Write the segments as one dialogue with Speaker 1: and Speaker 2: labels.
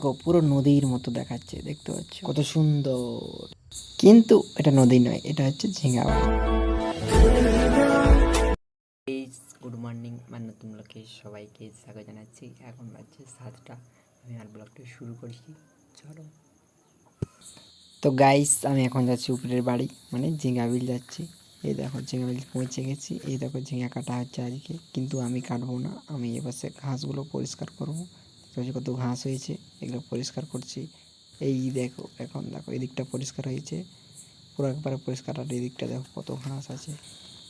Speaker 1: দেখো পুরো নদীর মতো দেখাচ্ছে দেখতে পাচ্ছ? কত সুন্দর। কিন্তু এটা নদী নয় এটা হচ্ছে ঝিঙ্গাবাড়ি গুড মর্নিং মানে নতুন লোকে সবাইকে স্বাগত জানাচ্ছি। এখন বাজছে সাতটা। আমি আর ব্লগটা শুরু করছি। চলো। তো গাইস আমি এখন যাচ্ছি উপরের বাড়ি মানে ঝিঙ্গাবিল যাচ্ছি। এই দেখো ঝিঙ্গাবিল পৌঁছে গেছি। এই দেখো ঝিঙ্গা কাটা হচ্ছে আজকে। কিন্তু আমি কাটবো না আমি এপাশে ঘাসগুলো পরিষ্কার করব। দেখো কত ঘাস হয়েছে এগুলো পরিষ্কার করছি। এই দেখো এখন দেখো এই দিকটা পরিষ্কার হয়েছে। পুরো একবারে পরিষ্কার আর এই দিকটা দেখো কত ঘাস আছে।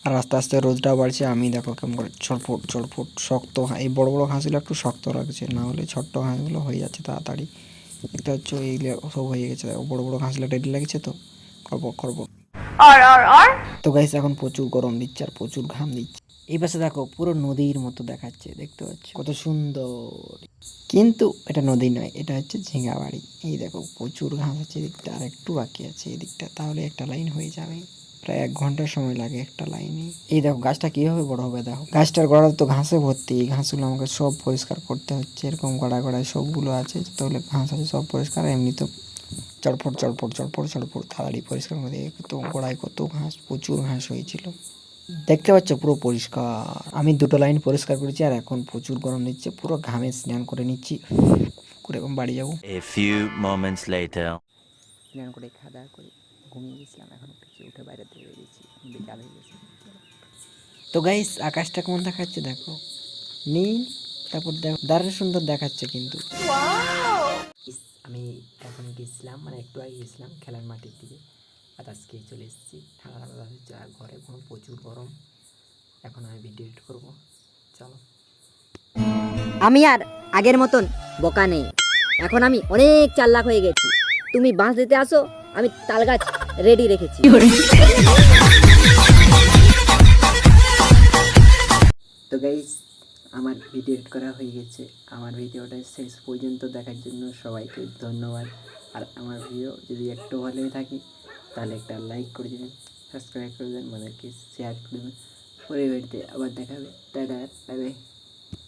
Speaker 1: আর আস্তে আস্তে রোদটাও বাড়ছে আমি দেখো কেমন করে ছটফট ছটফট শক্ত এই বড় বড় ঘাসগুলো একটু শক্ত রাখছে না হলে ছোট্ট ঘাসগুলো হয়ে যাচ্ছে তাড়াতাড়ি। একটা হচ্ছে এইগুলো সব হয়ে গেছে দেখো বড় বড় ঘাসগুলো রেডি লাগছে তো? করব করব তো গাইস এখন প্রচুর গরম দিচ্ছে আর প্রচুর ঘাম দিচ্ছে। এই পাশে দেখো পুরো নদীর মতো দেখাচ্ছে দেখতে পাচ্ছ? কত সুন্দর। কিন্তু এটা নদী নয় এটা হচ্ছে ঝিঙ্গাবাড়ি এই দেখো প্রচুর ঘাস আছে এদিকটা আর একটু বাকি আছে এদিকটা তাহলে একটা লাইন হয়ে যাবে। প্রায় এক ঘণ্টার সময় লাগে একটা লাইনে। এই দেখো গাছটা কীভাবে বড় হবে দেখো? গাছটার গোড়া তো ঘাসে ভর্তি এই ঘাসগুলো আমাকে সব পরিষ্কার করতে হচ্ছে। এরকম গড়া গড়ায় সবগুলো আছে তাহলে ঘাস আছে সব পরিষ্কার এমনি তো চড়পড় চড়পড় চড়পড় চড়পড় তাড়াতাড়ি পরিষ্কার করে কত গোড়ায় কত ঘাস প্রচুর ঘাস হয়েছিল। দেখতে পাচ্ছ পুরো পরিষ্কার। আমি দুটো লাইন পরিষ্কার করেছি আর এখন প্রচুর গরম দিচ্ছে পুরো ঘামে স্নান করে নিচ্ছি। করে এখন বাড়ি যাব। স্নান করে খাওয়া দাওয়া করে ঘুমিয়ে গেছিলাম এখন উঠেছি উঠে বাইরে থেকে বেরিয়েছি বিকাল হয়ে গেছে। তো গাইস আকাশটা কেমন দেখাচ্ছে দেখো। নীল তারপর দেখো দারুণ সুন্দর দেখাচ্ছে কিন্তু। আমি এখন গেছিলাম মানে একটু আগে গেছিলাম খেলার মাঠের দিকে। আর আজকে চলে এসেছি ঠান্ডা ঠান্ডা হচ্ছে আর ঘরে এখন প্রচুর গরম। এখন আমি ভিডিও এডিট করব। চলো।
Speaker 2: আমি আর আগের মতন বোকা নেই। এখন আমি অনেক চাল্লাক হয়ে গেছি। তুমি বাঁশ দিতে আসো আমি তাল গাছ রেডি রেখেছি।
Speaker 1: তো গাইস আমার ভিডিও এডিট করা হয়ে গেছে। আমার ভিডিওটা শেষ পর্যন্ত দেখার জন্য সবাইকে ধন্যবাদ। আর আমার ভিডিও যদি একটু ভালো লেগে থাকে তাহলে একটা লাইক করে দেবেন সাবস্ক্রাইব করে দেবেন, আমাদেরকে শেয়ার করে দেবেন। পরে আবার দেখাবে। Tata bye bye